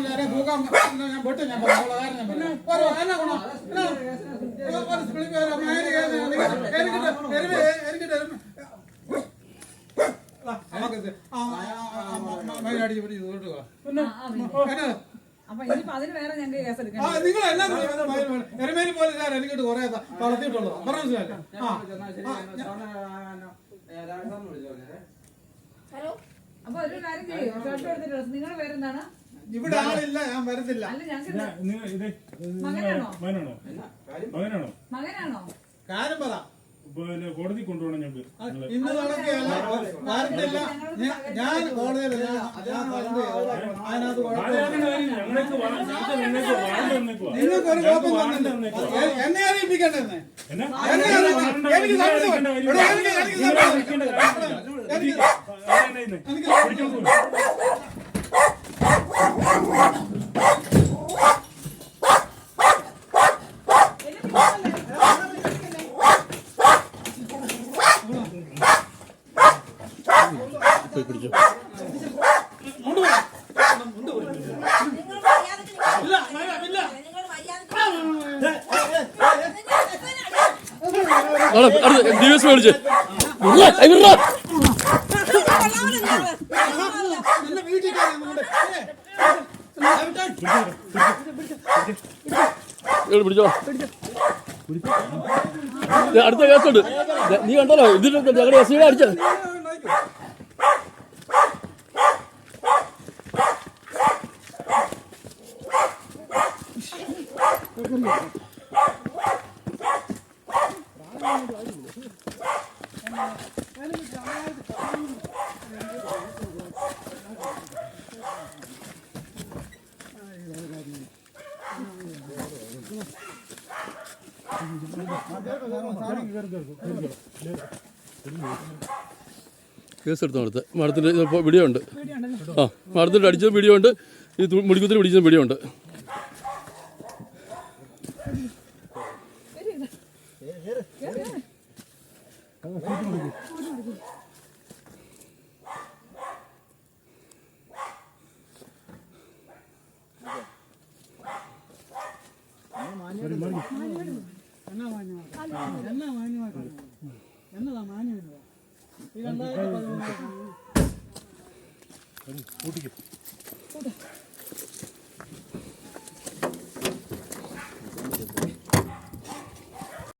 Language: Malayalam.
നേരെ തൂക്കാം ഞാൻ പൊട്ടി ഞാൻ പറഞ്ഞു ഉള്ള കാര്യം ഞാൻ പറഞ്ഞു ഒരു എന്നാ ഗുണം എനിക്കിട്ട് എനിക്കിട്ട് അടിച്ച് പിടിച്ച് ഇതോട്ട് പിന്നെ നിങ്ങൾ എല്ലാം എരുമേലി പോലെ ഞാൻ എനിക്കിട്ട് കുറെ വളർത്തിയിട്ടുള്ളൂ പറഞ്ഞു മനസ്സിലായില്ലേ ഹലോ അപ്പൊ ഒരു കാര്യം ചെയ്യും ഷർട്ട് എടുത്തിട്ടുള്ളൂ നിങ്ങളുടെ പേരെന്താണ് ഇവിടെ ആളില്ല ഞാൻ വരത്തില്ല അല്ല ഞങ്ങൾക്ക് മകനാണോ? മകനാണോ മകനാണോ മകനാണോ കാര്യം പറ പിന്നെ കോടതി കൊണ്ടുപോകണം ഞങ്ങൾക്ക് നിങ്ങൾ. ഇന്ന് നടക്കുകയല്ല വരത്തില്ല ഞാൻ- ഞാൻ കോടതിയിലല്ല ഞാൻ സ്ഥലത്ത് അതിനകത്ത് ആരാണ് കുഴപ്പമില്ല കാര്യം? ഞങ്ങൾക്ക് വാ- ഞങ്ങൾക്ക് നിങ്ങൾക്ക് വാറണ്ട് തന്നേക്കുവാ. നിങ്ങൾക്ക് ഒരു ഞങ്ങൾക്ക് കോപ്പം വാറണ്ട് തന്നില്ല തന്നേക്കുവാ. എ- എന്നെ അറിയിപ്പിക്കണ്ടെന്ന് എന്നാ? എനിക്ക് നിങ്ങൾ സംശയം. അറിയിക്കേണ്ട എടാ, എനിക്ക് എനിക്ക് നിങ്ങൾ സംശയം. അറിയിക്കേണ്ട കാര്യമില്ല. എനിക്ക് ആരാണ് ഇന്ന്? എനിക്ക് പിടിച്ചോണ്ട് പോ. കയറി പിടിച്ചു. അടുത്ത കേസുണ്ട്. നീ കണ്ടല്ലോ ഇതിൽ ഞങ്ങളുടെ സിയുടെ അടിച്ചത്. കേസ് എടുത്തോ അടുത്ത്. മാഡത്തിന്റെ ഇപ്പോൾ വീഡിയോ ഉണ്ട്. ആ മരത്തിന്റെ അടിച്ചത് വീഡിയോ ഉണ്ട്. ഈ മുടിക്കുത്തിൽ പിടിച്ചത് വീഡിയോ ഉണ്ട്. എന്നാ മാന്യമാക്കണം? എന്നതാ മാന്യമില്ല ഈ രണ്ടായിരത്തി പതിമൂന്ന്